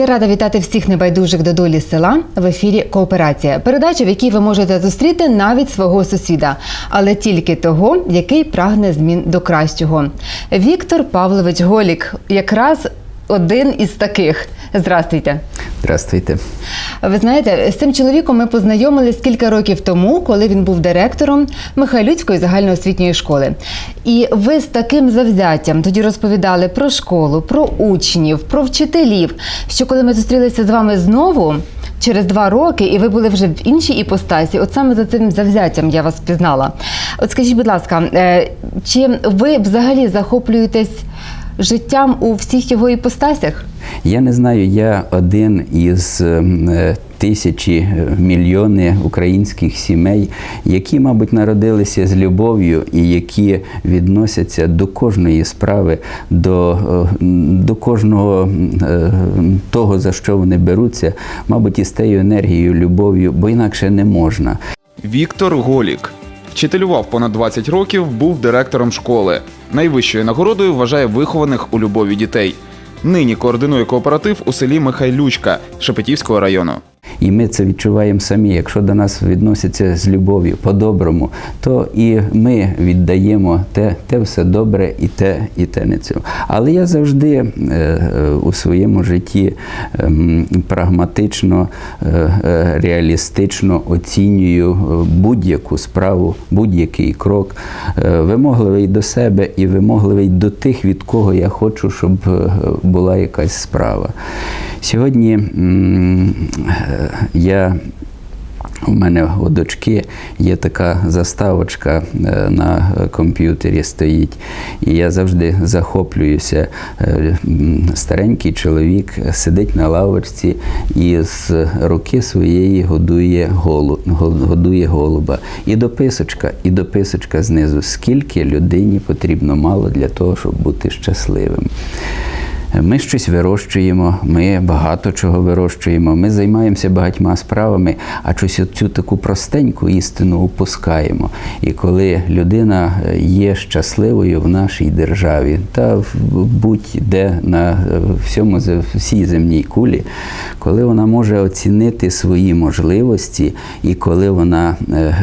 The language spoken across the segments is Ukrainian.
Я рада вітати всіх небайдужих до долі села в ефірі Кооперація. Передача, в якій ви можете зустріти навіть свого сусіда, але тільки того, який прагне змін до кращого. Віктор Павлович Голік, якраз один із таких. Здрастуйте. Здравствуйте. Ви знаєте, з цим чоловіком ми познайомились кілька років тому, коли він був директором Михайлюцької загальноосвітньої школи. І ви з таким завзяттям тоді розповідали про школу, про учнів, про вчителів. Що коли ми зустрілися з вами знову через два роки, і ви були вже в іншій іпостасі, от саме за цим завзяттям я вас впізнала. От скажіть, будь ласка, е, чи ви взагалі захоплюєтесь життям у всіх його іпостасях? Я не знаю, я один із е, тисячі е, мільйони українських сімей, які, мабуть, народилися з любов'ю і які відносяться до кожної справи, до, е, до кожного того, за що вони беруться, мабуть, із тією енергією, любов'ю, бо інакше не можна. Віктор Голік. Вчителював понад 20 років, був директором школи. Найвищою нагородою вважає вихованих у любові дітей. Нині координує кооператив у селі Михайлючка Шепетівського району. І ми це відчуваємо самі. Якщо до нас відносяться з любов'ю, по-доброму, то і ми віддаємо те, те все добре, і те, і те не це. Але я завжди е, е, у своєму житті ем, прагматично, е, реалістично оцінюю будь-яку справу, будь-який крок, вимогливий до себе і вимогливий до тих, від кого я хочу, щоб була якась справа. Сьогодні я у мене у дочки є така заставочка е, на комп'ютері стоїть, і я завжди захоплююся. Е, Старенький чоловік сидить на лавочці і з руки своєї годує, голу, годує голуба. І дописочка, і дописочка знизу, скільки людині потрібно мало для того, щоб бути щасливим. Ми щось вирощуємо, ми багато чого вирощуємо, ми займаємося багатьма справами, а щось цю таку простеньку істину упускаємо. І коли людина е, є щасливою в нашій державі та будь-де на е, всьому всій земній кулі, коли вона може оцінити свої можливості, і коли вона е,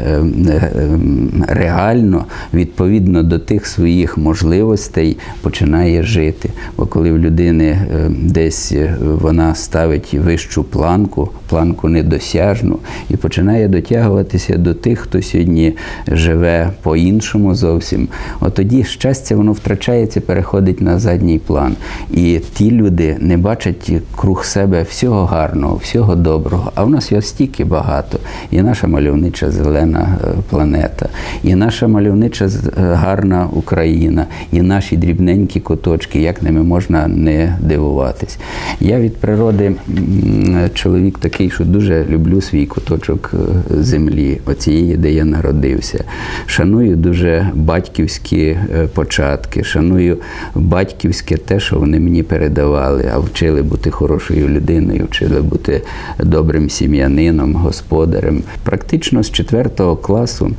реально відповідно до тих своїх можливостей починає жити. Бо коли в людини е, десь е, вона ставить вищу планку, планку недосяжну, і починає дотягуватися до тих, хто сьогодні живе по-іншому зовсім, от тоді щастя воно втрачається, переходить на задній план. І ті люди не бачать круг себе всього гарного, всього доброго. А в нас його стільки багато. І наша мальовнича зелена е, планета, і наша мальовнича гарна Україна, і наші дрібненькі куточки, як ними можна не дивуватись. Я від природи чоловік такий, що дуже люблю свій куточок е, землі, оцієї, де я народився. Шаную дуже батьківські е, початки, шаную батьківське те, що вони мені передавали, а вчили бути хорошою людиною, вчили бути добрим сім'янином, господарем. Практично з 4 класу.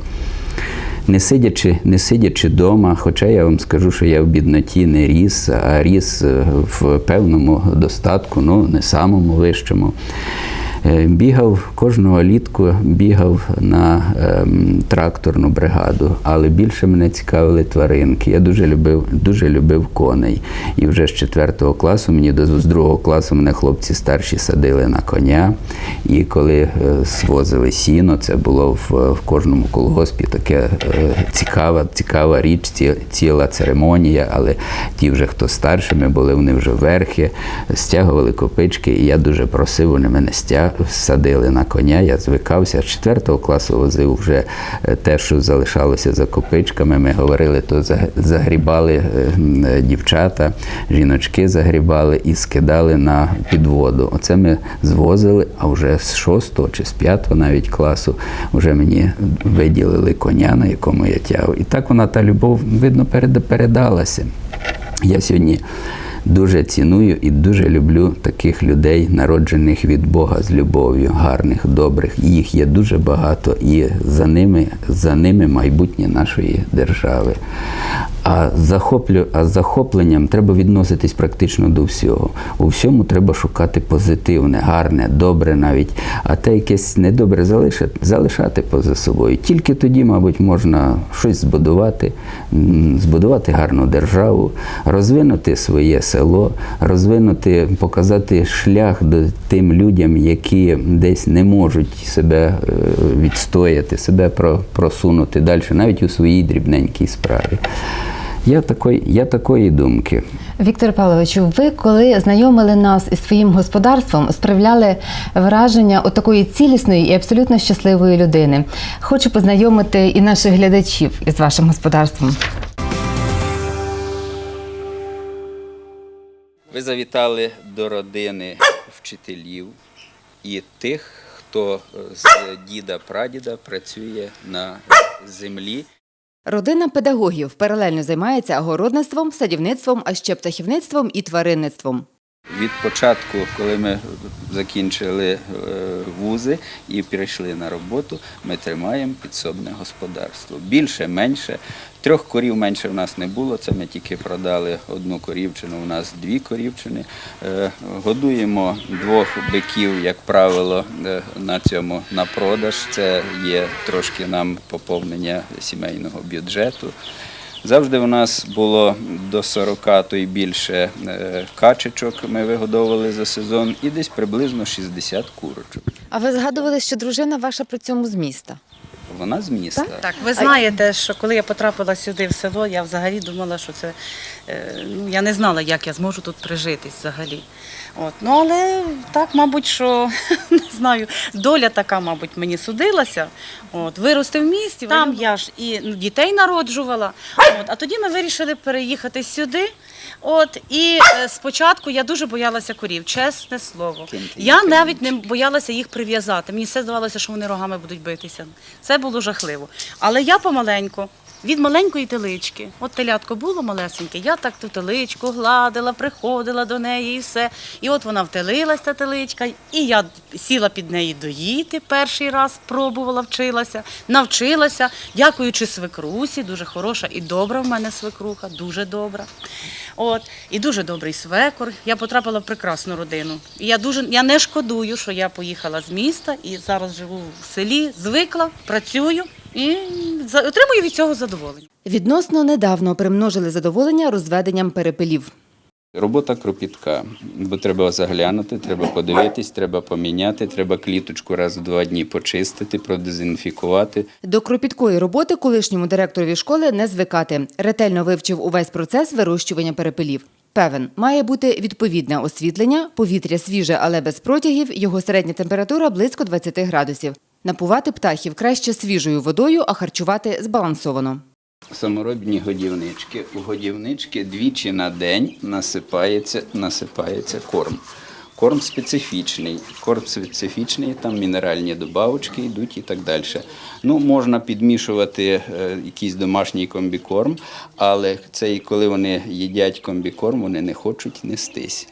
Не сидячи, не сидячи вдома, хоча я вам скажу, що я в бідноті не ріс, а ріс е, в певному достатку, ну не самому вищому. Е, Бігав кожного літку, бігав на ем, тракторну бригаду, але більше мене цікавили тваринки. Я дуже любив, дуже любив коней. І вже з 4 класу, мені до з другого класу мене хлопці старші садили на коня. І коли е, звозили сіно, це було в, в кожному колгоспі таке е, цікава, цікава річ, ці- ціла церемонія, але ті вже, хто старшими були, вони вже верхи, стягували копички, і я дуже просив, вони мене стя... садили на коня, я звикався. З 4 класу возив вже е, те, що залишалося за копичками. Ми говорили, то загрібали е, е, дівчата, жіночки загрібали і скидали на підводу. Оце ми звозили, а вже з 6 чи з 5 навіть класу вже мені виділили коня, на якому я тягав. І так вона та любов, видно, передалася. Я сьогодні дуже ціную і дуже люблю таких людей, народжених від Бога з любов'ю, гарних, добрих. Їх є дуже багато, і за ними, за ними майбутнє нашої держави. А, захоплю, а з захопленням треба відноситись практично до всього. У всьому треба шукати позитивне, гарне, добре навіть. А те якесь недобре залишати, залишати поза собою. Тільки тоді, мабуть, можна щось збудувати, збудувати гарну державу, розвинути своє село, розвинути, показати шлях до тим людям, які десь не можуть себе е, відстояти, себе про- просунути далі, навіть у своїй дрібненькій справі. Я такої, я такої думки. Віктор Павловичу, ви коли знайомили нас із своїм господарством, справляли враження от такої цілісної і абсолютно щасливої людини. Хочу познайомити і наших глядачів із вашим господарством. Ви завітали до родини вчителів і тих, хто з діда-прадіда працює на землі. Родина педагогів паралельно займається огородництвом, садівництвом, а ще птахівництвом і тваринництвом. Від початку, коли ми закінчили е, вузи і перейшли на роботу, ми тримаємо підсобне господарство. Більше, менше. Трьох корів менше в нас не було. Це ми тільки продали одну корівчину. У нас дві корівчини. Е, Годуємо двох биків, як правило, е, на цьому на продаж. Це є трошки нам поповнення сімейного бюджету. Завжди у нас було до 40, то й більше е, качечок ми вигодовували за сезон, і десь приблизно 60 курочок. А ви згадували, що дружина ваша при цьому з міста? Вона з міста. Так, ви знаєте, що коли я потрапила сюди в село, я взагалі думала, що це е, ну я не знала, як я зможу тут прижитись взагалі. От. Ну але так, мабуть, що не знаю, доля така, мабуть, мені судилася. От, вирости в місті. Там я ж і дітей народжувала. От, а тоді ми вирішили переїхати сюди. От і е, спочатку я дуже боялася корів, чесне слово. Я навіть не боялася їх прив'язати. Мені все здавалося, що вони рогами будуть битися. Це було жахливо. Але я помаленьку. Від маленької телички, от телятко було малесеньке, я так ту теличку гладила, приходила до неї і все. І от вона втелилась, та теличка, і я сіла під неї доїти перший раз, пробувала, вчилася, навчилася, дякуючи свекрусі, дуже хороша і добра в мене свекруха, дуже добра. От, і дуже добрий свекор. Я потрапила в прекрасну родину. І я дуже я не шкодую, що я поїхала з міста і зараз живу в селі, звикла, працюю і за- отримую від цього задоволення. Відносно недавно примножили задоволення розведенням перепелів. Робота кропітка, бо треба заглянути, треба подивитись, треба поміняти, треба кліточку раз в два дні почистити, продезінфікувати. До кропіткої роботи колишньому директорові школи не звикати. Ретельно вивчив увесь процес вирощування перепелів. Певен, має бути відповідне освітлення, повітря свіже, але без протягів, його середня температура близько 20 градусів. Напувати птахів краще свіжою водою, а харчувати збалансовано. Саморобні годівнички. У годівнички двічі на день насипається, насипається корм. Корм специфічний. Корм специфічний, там мінеральні добавочки йдуть і так далі. Ну, можна підмішувати е, якийсь домашній комбікорм, але це коли вони їдять комбікорм, вони не хочуть нестися.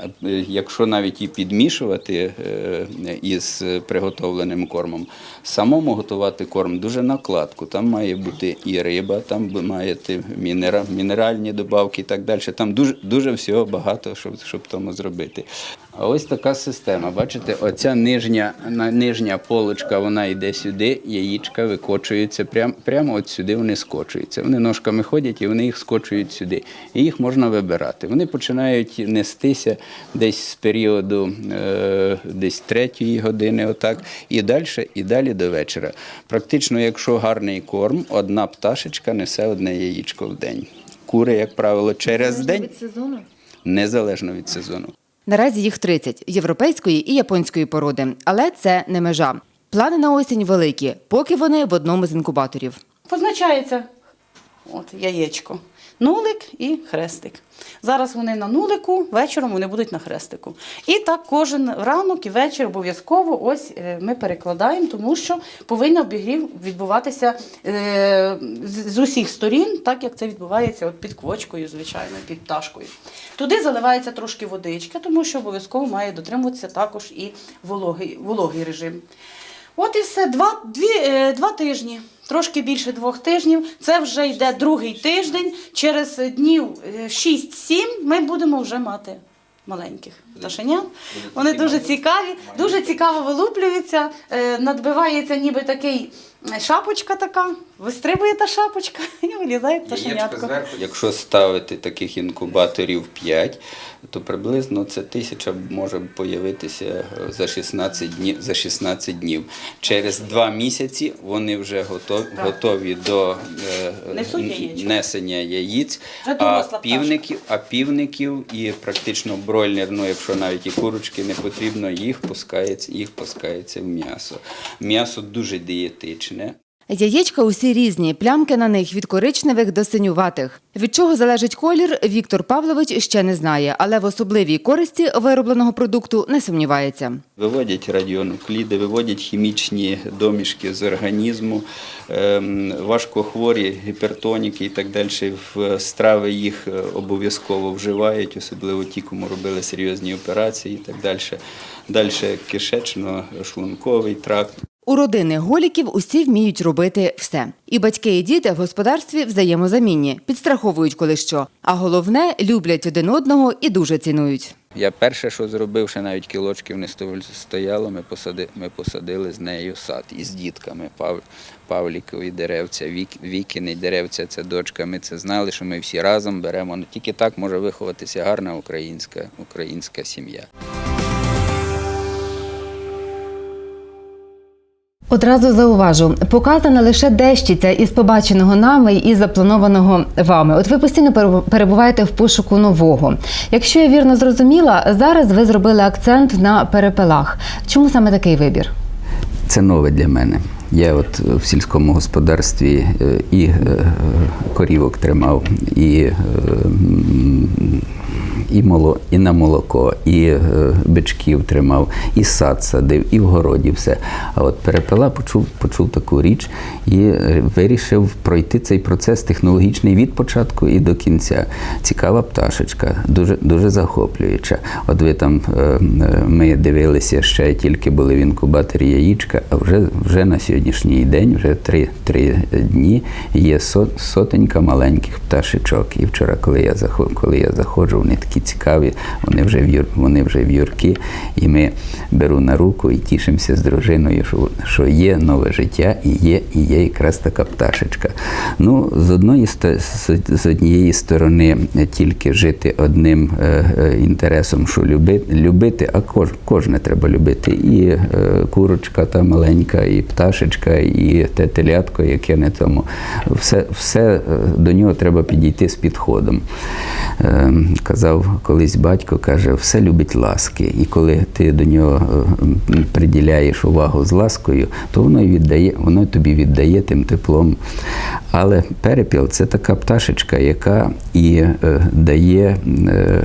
Е, Якщо навіть і підмішувати е, із приготовленим кормом, самому готувати корм дуже накладку. Там має бути і риба, там би має бути мінера, мінеральні добавки і так далі. Там дуже, дуже всього багато, щоб, щоб тому зробити. А ось така система. Бачите, оця нижня, нижня полочка, вона йде сюди, яєчка викочуються, прям, прямо от сюди вони скочуються. Вони ножками ходять і вони їх скочують сюди. І їх можна вибирати. Вони починають нестися десь з періоду е, десь третьої години, отак, і далі, і далі до вечора. Практично, якщо гарний корм, одна пташечка несе одне яєчко в день. Кури, як правило, через день, сезону? незалежно від сезону. Наразі їх 30 – європейської і японської породи. Але це не межа. Плани на осінь великі, поки вони в одному з інкубаторів. Позначається от, яєчко, нулик і хрестик. Зараз вони на нулику, вечором вони будуть на хрестику. І так кожен ранок і вечір обов'язково ось е, ми перекладаємо, тому що повинен обігрів відбуватися е, з усіх сторін, так як це відбувається під квочкою, звичайно, під пташкою. Туди заливається трошки водички, тому що обов'язково має дотримуватися також і вологий, режим. От і все, два, е, два тижні. Трошки більше двох тижнів. Це вже йде другий тиждень. Через днів е, 6-7 ми будемо вже мати маленьких пташенят. Вони дуже цікаві, дуже цікаво вилуплюються. Е, Надбивається ніби такий е, шапочка така, вистрибує та шапочка і вилізає пташенятко. Якщо ставити таких інкубаторів 5, то приблизно це тисяча може появитися е, за 16 днів. За 16 днів. Через два місяці вони вже готові, готові до е, яєчко. несення яєць. А півників, а півників і практично бройлер, ну якщо навіть і курочки не потрібно, їх пускається, їх пускається в м'ясо. М'ясо дуже дієтичне. Яєчка усі різні, плямки на них від коричневих до синюватих. Від чого залежить колір, Віктор Павлович ще не знає, але в особливій користі виробленого продукту не сумнівається. Виводять радіонукліди, виводять хімічні домішки з організму, ем, важкохворі, гіпертоніки і так далі. В страви їх е, обов'язково вживають, особливо ті, кому робили серйозні операції і так далі. Далі кишечно-шлунковий тракт. У родини голіків усі вміють робити все. І батьки, і діти в господарстві взаємозамінні, підстраховують коли що. А головне люблять один одного і дуже цінують. Я перше, що зробив, ще навіть кілочків не сто- стояло, ми посадили, ми посадили з нею сад із дітками. Пав, Павлікові деревця, Вік, Вікіни деревця, це дочка. Ми це знали, що ми всі разом беремо. Ну, тільки так може виховатися гарна українська, українська сім'я. Одразу зауважу, показана лише дещиця із побаченого нами і запланованого вами. От ви постійно перебу- перебуваєте в пошуку нового. Якщо я вірно зрозуміла, зараз ви зробили акцент на перепелах. Чому саме такий вибір? Це нове для мене. Я от в сільському господарстві е, і е, корівок тримав, і, е, і, моло, і на молоко, і е, бичків тримав, і сад садив, і в городі все. А от перепела почув, почув таку річ і е, вирішив пройти цей процес технологічний від початку і до кінця. Цікава пташечка, дуже, дуже захоплююча. От ви там е, ми дивилися ще тільки були в інкубаторі яєчка, а вже, вже на сьогоднішній день, вже три, три дні, є сотенька маленьких пташечок. І вчора, коли я заходжу, коли я заходжу, вони такі цікаві, вони вже в юр, вони вже в юрки, і ми беру на руку і тішимося з дружиною, що, що є нове життя, і є, і є якраз така пташечка. Ну, з одної з, однієї сторони тільки жити одним е, е, інтересом, що любити, любити, а кож, кожне треба любити. І е, курочка та маленька, і пташечка, і те телятко, яке не тому. Все, все до нього треба підійти з підходом. Е, казав колись батько, каже, все любить ласки. І коли ти до нього е, приділяєш увагу з ласкою, то воно і віддає, воно тобі віддає тим теплом. Але перепіл це така пташечка, яка і е, дає е,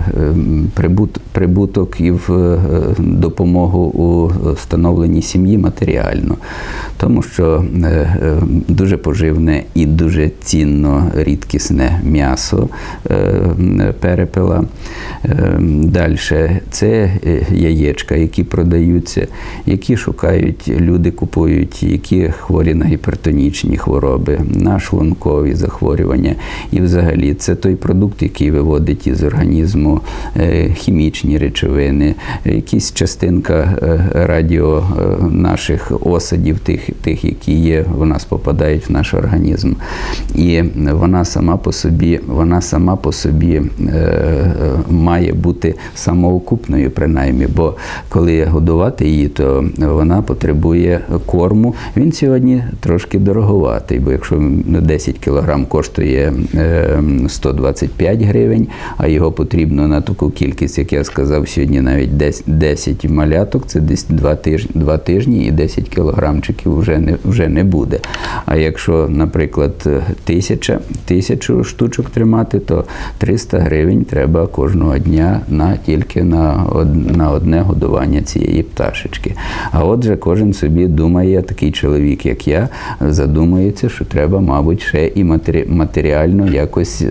прибут, прибуток і в допомогу у становленні сім'ї матеріально. Тому що дуже поживне і дуже цінно рідкісне м'ясо перепела. Далі це е, яєчка, які продаються, які шукають, люди купують, які хворі на гіпертонічні хвороби, на шлункові захворювання. І взагалі це той продукт, який виводить із організму е, хімічні речовини, якісь частинка е, радіо наших осадів, тих, тих, які є, в нас попадають в наш організм. І вона сама по собі, вона сама по собі має бути самоокупною, принаймні, бо коли годувати її, то вона потребує корму. Він сьогодні трошки дороговатий, бо якщо 10 кг коштує е, 125 гривень, а його потрібно на таку кількість, як я сказав, сьогодні навіть 10 10 маляток, це десь 2 тижні, 2 тижні і 10 кілограмчиків вже не, вже не буде. А якщо, наприклад, тисяча, тисячу штучок тримати, то 300 гривень треба кожен кожного дня на тільки на, од, на одне годування цієї пташечки. А отже, кожен собі думає, такий чоловік, як я, задумується, що треба, мабуть, ще і матері, матеріально якось е,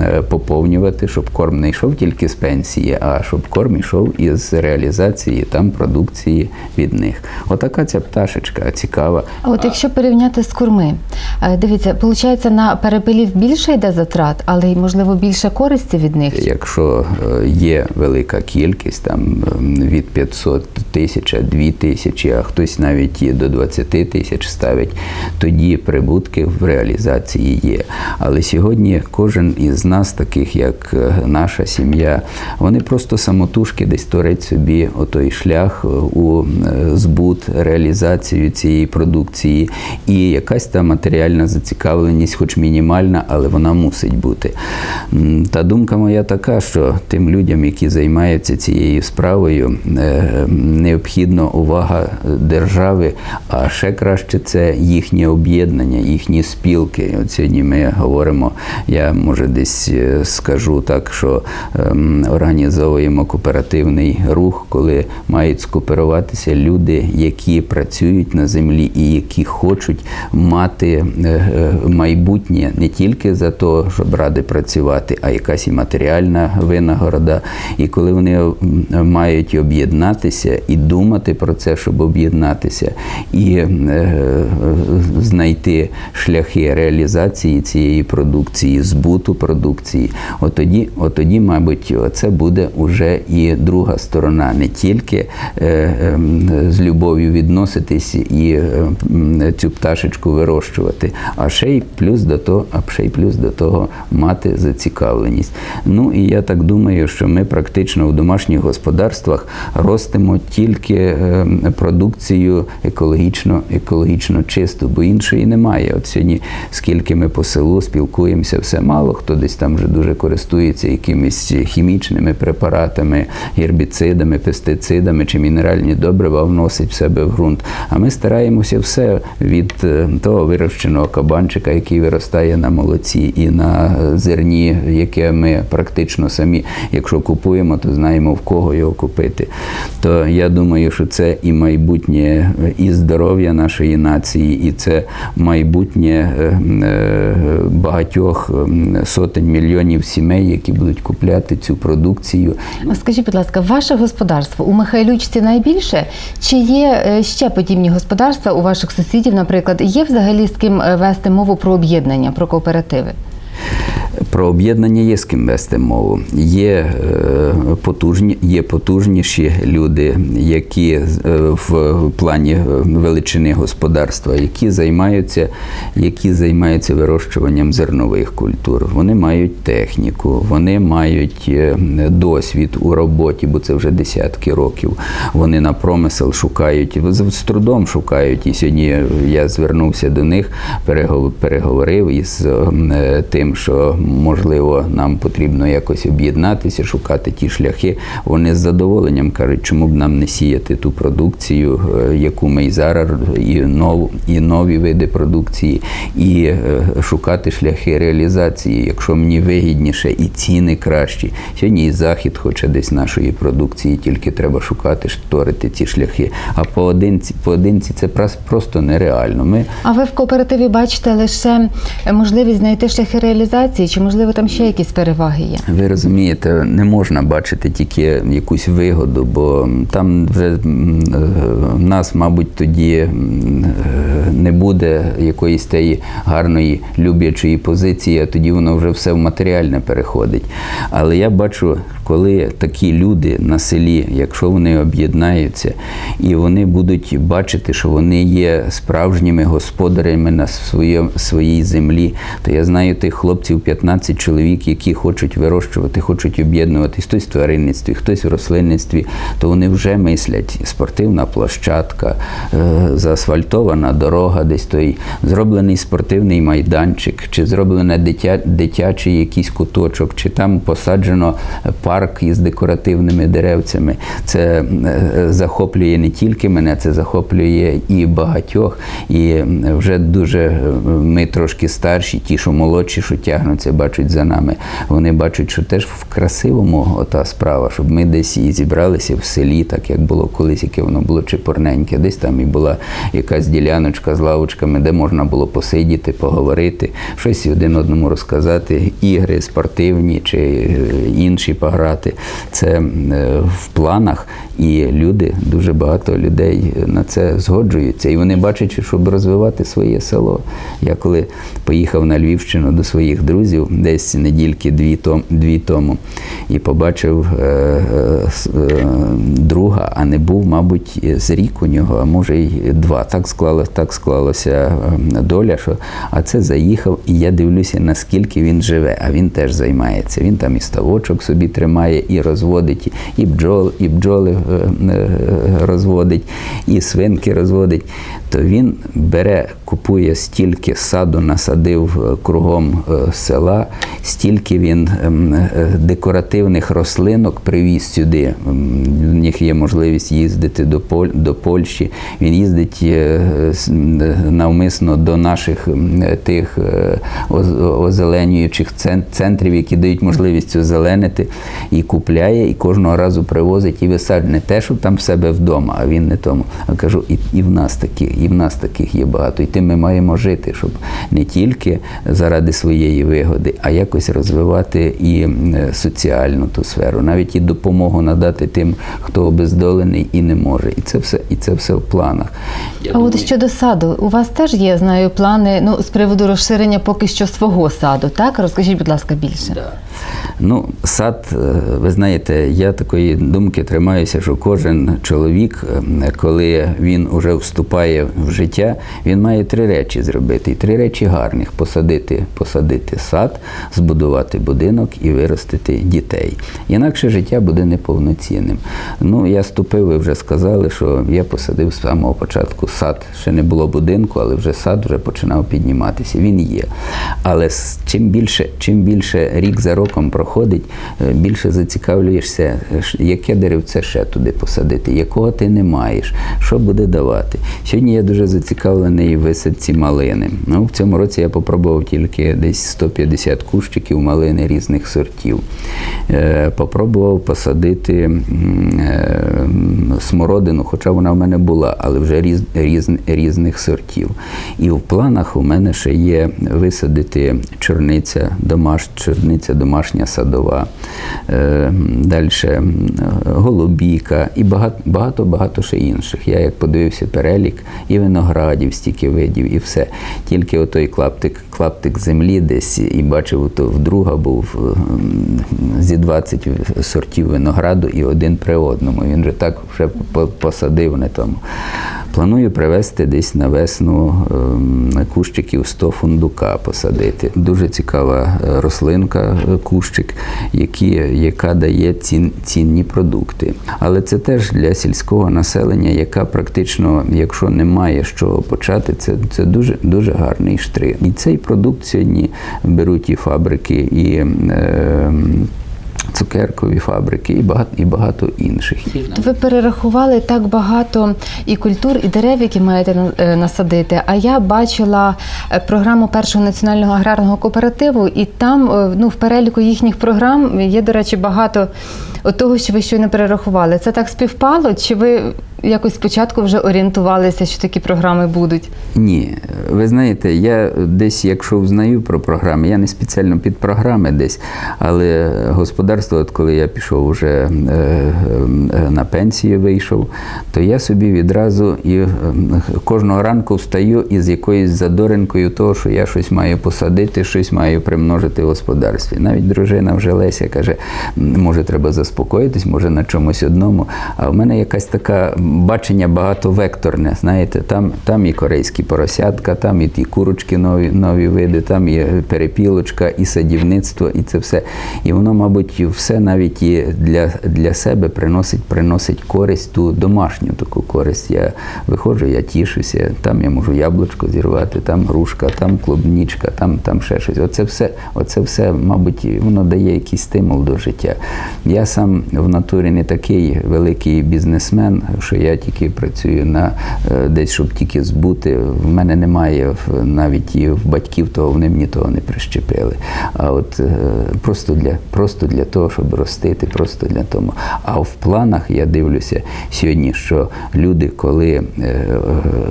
е, поповнювати, щоб корм не йшов тільки з пенсії, а щоб корм йшов із реалізації там продукції від них. Отака ця пташечка цікава. А от якщо порівняти з курми, е, дивіться, виходить, на перепилів більше йде затрат, але й можливо більше користі від них. Якщо е, є велика кількість, там ем, від 500 тисяч, 2 тисячі, а хтось навіть до 20 тисяч ставить, тоді прибутки в реалізації є. Але сьогодні кожен із нас, таких як е, наша сім'я, вони просто самотужки десь торять собі отой шлях е, у збут, реалізацію цієї продукції, і якась та матеріальна зацікавленість, хоч мінімальна, але вона мусить бути. Та думка моя така, що тим людям, які займаються цією справою, е, необхідна увага держави, а ще краще це їхнє об'єднання, їхні спілки. От сьогодні ми говоримо, я може десь е, скажу так, що ем, організовуємо кооперативний рух, коли мають скооперуватися люди, які працюють на землі і які хочуть мати е, майбутнє не тільки за те, щоб ради працювати, а якась і матеріальна винагорода. І коли вони мають об'єднатися і думати про це, щоб об'єднатися, і е, знайти шляхи реалізації цієї продукції, збуту продукції, от тоді, мабуть, це буде уже і друга сторона, не тільки е, е, з любов'ю відноситись і е, цю пташечку вирощувати, а ще й плюс до того, а ще й плюс до того мати зацікавленість. Ну і я так думаю, що ми практично у домашніх господарствах ростимо тільки е, продукцію екологічно, екологічно чисту, бо іншої немає. От сьогодні, скільки ми по селу спілкуємося, все мало хто десь там вже дуже користується якимись хімічними препаратами, гербіцидами, пестицидами чи мінеральні добрива вносить в себе в ґрунт. А ми стараємося все від е, того вирощеного кабанчика, який виростає на молоці, і на зерні, яке ми практично самі, якщо купуємо, то знаємо в кого його купити. То я думаю, що це і майбутнє і здоров'я нашої нації, і це майбутнє е, е, багатьох сотень мільйонів сімей, які будуть купляти цю продукцію. Скажіть, будь ласка, ваше господарство у Михайлючці найбільше? Чи є е, ще подібні господарства у ваших сусідів, наприклад, є взагалі з ким вести мову про об'єднання, про кооперативи? Про об'єднання є з ким вести мову. Є, е, потужні, є потужніші люди, які е, в плані е, величини господарства, які займаються, які займаються вирощуванням зернових культур. Вони мають техніку, вони мають досвід у роботі, бо це вже десятки років. Вони на промисел шукають, з трудом шукають. І сьогодні я звернувся до них, перегов- переговорив із тим, що можливо нам потрібно якось об'єднатися, шукати ті шляхи. Вони з задоволенням кажуть, чому б нам не сіяти ту продукцію, е, яку ми і зараз, і нову, і нові види продукції, і е, шукати шляхи реалізації, якщо мені вигідніше і ціни кращі. Сьогодні і захід хоче десь нашої продукції, тільки треба шукати, шторити ці шляхи. А поодинці, поодинці це просто нереально. Ми А ви в кооперативі бачите лише е, можливість знайти шляхи реалізації, чи можливо там ще якісь переваги є? Ви розумієте, не можна бачити тільки якусь вигоду, бо там вже е, в нас, мабуть, тоді е, не буде якоїсь тієї гарної люблячої позиції, а тоді воно вже все в матеріальне переходить. Але я бачу, коли такі люди на селі, якщо вони об'єднаються і вони будуть бачити, що вони є справжніми господарями на своїй землі, то я знаю тих хлопців 15 чоловік, які хочуть вирощувати, хочуть об'єднуватись, хтось в тваринництві, хтось в рослинництві, то вони вже мислять спортивна площадка, е, заасфальтована дорога, десь той зроблений спортивний майданчик, чи зроблене дитя, дитячий якийсь куточок, чи там посаджено парк із декоративними деревцями. Це е, захоплює не тільки мене, це захоплює і багатьох. І вже дуже е, ми трошки старші, ті, що молодші, що тягнуться. Сонце бачать за нами. Вони бачать, що теж в красивому ота справа, щоб ми десь і зібралися в селі, так як було колись, яке воно було чепурненьке. Десь там і була якась діляночка з лавочками, де можна було посидіти, поговорити, щось один одному розказати, ігри спортивні чи е, інші пограти. Це е, в планах, і люди, дуже багато людей на це згоджуються. І вони бачать, щоб розвивати своє село. Я коли поїхав на Львівщину до своїх друзів, десь недільки дві, том, дві тому, і побачив е, е, е, друга, а не був, мабуть, з рік у нього, а може й два. Так склалося, так склалося е, доля, що а це заїхав, і я дивлюся, наскільки він живе, а він теж займається. Він там і ставочок собі тримає, і розводить, і бджол, і бджоли розводить, і свинки розводить. То він бере, купує стільки саду, насадив е, кругом е, села, стільки він ем, е, декоративних рослинок привіз сюди. В них є можливість їздити до, Поль, до Польщі. Він їздить е, е, навмисно до наших е, тих е, озеленюючих центрів, які дають можливість озеленити, і купляє, і кожного разу привозить і висаджує не те, що там в себе вдома, а він не тому. А кажу, і, і в нас такі, і в нас таких є багато. І тим ми маємо жити, щоб не тільки заради своєї вигоди, а якось розвивати і е, соціальну ту сферу, навіть і допомогу надати тим, хто обездолений і не може. І це все, і це все в планах. Я А от щодо саду, у вас теж є, знаю, плани ну, з приводу розширення поки що свого саду, так? Розкажіть, будь ласка, більше. Ну, сад, е, ви знаєте, я такої думки тримаюся, що кожен чоловік, е, коли він вже вступає в життя, він має три речі зробити. І три речі гарних: посадити, посадити сад, збудувати будинок і виростити дітей. Інакше життя буде неповноцінним. Ну, я ступив, ви вже сказали, що я посадив з самого початку сад. Ще не було будинку, але вже сад вже починав підніматися. Він є. Але чим більше, чим більше рік за роком проходить, е, більше зацікавлюєшся, е, яке деревце ще туди посадити, якого ти не маєш, що буде давати. Сьогодні я дуже зацікавлений висадці малини. Ну, в цьому році я попробував тільки десь 150 кущиків малини різних сортів. Е, Попробував посадити смородину, хоча вона в мене була, але вже різ, різ, різних сортів. І в планах у мене ще є висадити чорниця, домаш, чорниця домашня садова, е, далі голубіка і багато, багато багато ще інших. Я як подивився перелік і виноградів, стільки видів, і все. Тільки отой клаптик, клаптик землі десь і бачив, то в друга був ем, зі 20 сортів винограду і один при одному. Він же так вже посадив не тому. Планую привезти десь на весну ем, кущиків 100 фундука посадити. Дуже цікава е, рослинка, е, кущик, які, яка дає цін, цінні продукти. Але це теж для сільського населення, яка практично, якщо немає чого почати, це, це дуже, дуже гарний штрих. І цей продукт сьогодні беруть і фабрики, і е, цукеркові фабрики, і багато, і багато інших. Ви перерахували так багато і культур, і дерев, які маєте е, насадити. А я бачила е, програму першого національного аграрного кооперативу, і там е, ну, в переліку їхніх програм є, до речі, багато того, що ви щойно перерахували. Це так співпало? Чи ви якось спочатку вже орієнтувалися, що такі програми будуть? Ні, ви знаєте, я десь, якщо взнаю про програми, я не спеціально під програми десь, але господарство, от коли я пішов вже е, е, на пенсію вийшов, то я собі відразу і е, кожного ранку встаю із якоюсь задоринкою того, що я щось маю посадити, щось маю примножити в господарстві. Навіть дружина вже Леся каже, може, треба заспокоїтись, може на чомусь одному. А в мене якась така бачення багатовекторне. Знаєте, там, там і корейські поросятка, там і ті курочки нові, нові види, там і перепілочка, і садівництво, і це все. І воно, мабуть, все навіть і для, для себе приносить, приносить користь, ту домашню таку користь. Я виходжу, я тішуся, там я можу яблучко зірвати, там грушка, там клубнічка, там, там ще щось. Оце все, оце все, мабуть, воно дає якийсь стимул до життя. Я сам в натурі не такий великий бізнесмен, що тільки працюю на е, десь, щоб тільки збути. В мене немає навіть і в батьків того, вони мені того не прищепили. А от е, просто для, просто для того, щоб ростити, просто для того. А в планах я дивлюся сьогодні, що люди, коли е,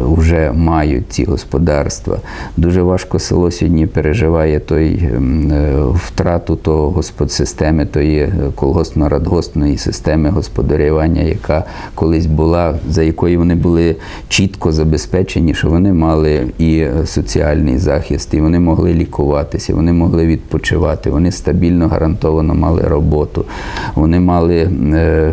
вже мають ці господарства, дуже важко село сьогодні переживає той втрату того господсистеми, тої е, колгоспно-радгоспної системи господарювання, яка колись була, за якою вони були чітко забезпечені, що вони мали і е, соціальний захист, і вони могли лікуватися, вони могли відпочивати, вони стабільно гарантовано мали роботу, вони мали е, е,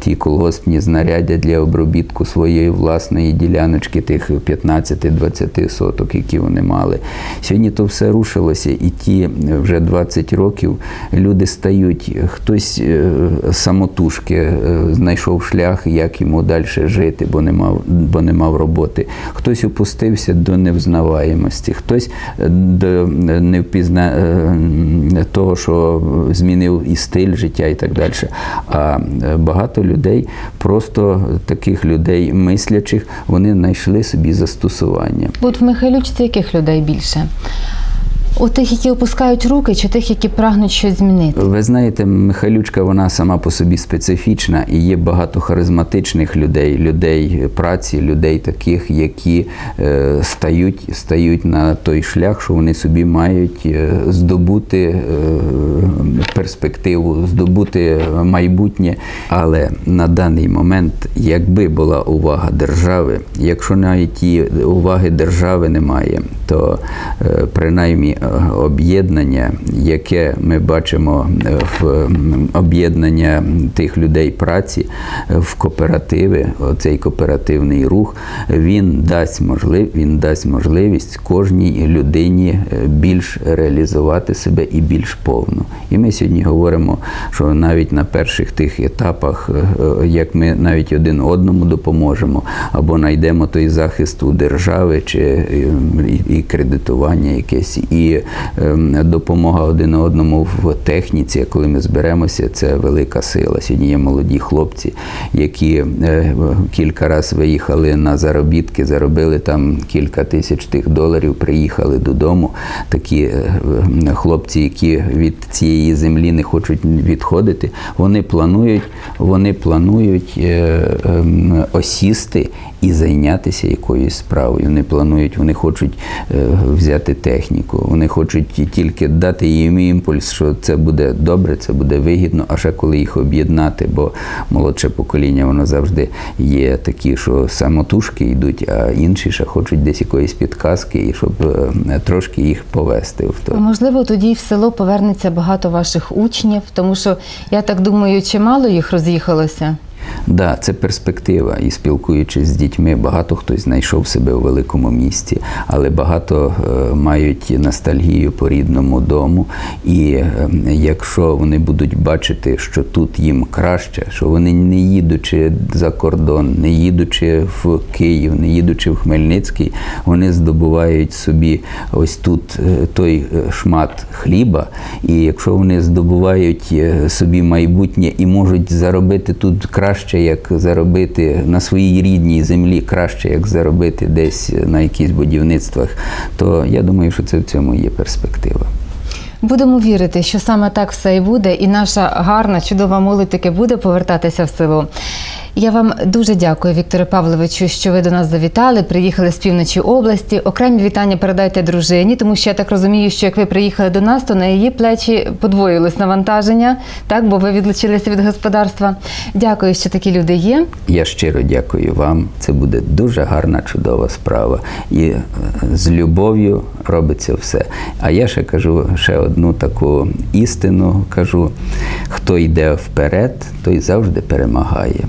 ті колгоспні знаряддя для обробітку своєї власної діляночки, тих 15-20 соток, які вони мали. Сьогодні то все рушилося, і ті вже 20 років люди стають, хтось е, самотужки е, знайшов шлях, як йому далі жити, бо не мав, бо не мав роботи. Хтось опустився до невзнаваємості, хтось е, до невпізна е, того, що змінив і стиль життя, і так далі. А е, багато людей, просто таких людей мислячих, вони знайшли собі застосування. От в Михайлючці яких людей більше? У тих, які опускають руки, чи тих, які прагнуть щось змінити? Ви знаєте, Михайлючка вона сама по собі специфічна і є багато харизматичних людей, людей праці, людей таких, які е, стають, стають на той шлях, що вони собі мають е, здобути е, перспективу, здобути майбутнє. Але на даний момент, якби була увага держави, якщо навіть і уваги держави немає, то е, принаймні об'єднання, яке ми бачимо е, в об'єднання тих людей праці е, в кооперативи, оцей кооперативний рух, він дасть можлив, він дасть можливість кожній людині е, більш реалізувати себе і більш повно. І ми сьогодні говоримо, що навіть на перших тих етапах, як ми навіть один одному допоможемо, або знайдемо той захист у держави, чи і кредитування якесь, і ем, допомога один одному в техніці, коли ми зберемося, це велика сила. Сьогодні є молоді хлопці, які е, кілька разів виїхали на заробітки, заробили там кілька тисяч тих доларів, приїхали додому. Такі е, хлопці, які від цієї землі не хочуть відходити, вони планують, вони планують е, ем, осісти і зайнятися якоюсь справою. Вони планують, вони хочуть е, взяти техніку, вони хочуть тільки дати їм імпульс, що це буде добре, це буде вигідно, а ще коли їх об'єднати, бо молодше покоління воно завжди є такі, що самотужки йдуть, а інші ще хочуть десь якоїсь підказки, і щоб е, трошки їх повести в то. Можливо, тоді в село повернеться багато ваших учнів, тому що я так думаю, чимало їх роз'їхалося. Да, це перспектива. І спілкуючись з дітьми, багато хтось знайшов себе у великому місті, але багато е, мають ностальгію по рідному дому. І е, якщо вони будуть бачити, що тут їм краще, що вони не їдучи за кордон, не їдучи в Київ, не їдучи в Хмельницький, вони здобувають собі ось тут е, той шмат хліба. І якщо вони здобувають собі майбутнє і можуть заробити тут краще, як заробити на своїй рідній землі, краще, як заробити десь на якісь будівництвах, то я думаю, що це в цьому є перспектива. Будемо вірити, що саме так все і буде, і наша гарна, чудова молодь буде повертатися в село. Я вам дуже дякую, Вікторе Павловичу, що ви до нас завітали, приїхали з півночі області. Окремі вітання передайте дружині, тому що я так розумію, що як ви приїхали до нас, то на її плечі подвоїлось навантаження, так, бо ви відлучилися від господарства. Дякую, що такі люди є. Я щиро дякую вам. Це буде дуже гарна, чудова справа. І е, з любов'ю робиться все. А я ще кажу ще одну таку істину: кажу: хто йде вперед, той завжди перемагає.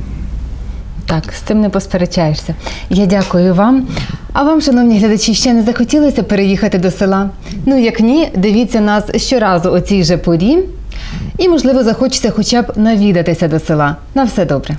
Так, з цим не посперечаєшся. Я дякую вам. А вам, шановні глядачі, ще не захотілося переїхати до села? Ну, як ні, дивіться нас щоразу о цій же порі. І, можливо, захочеться хоча б навідатися до села. На все добре.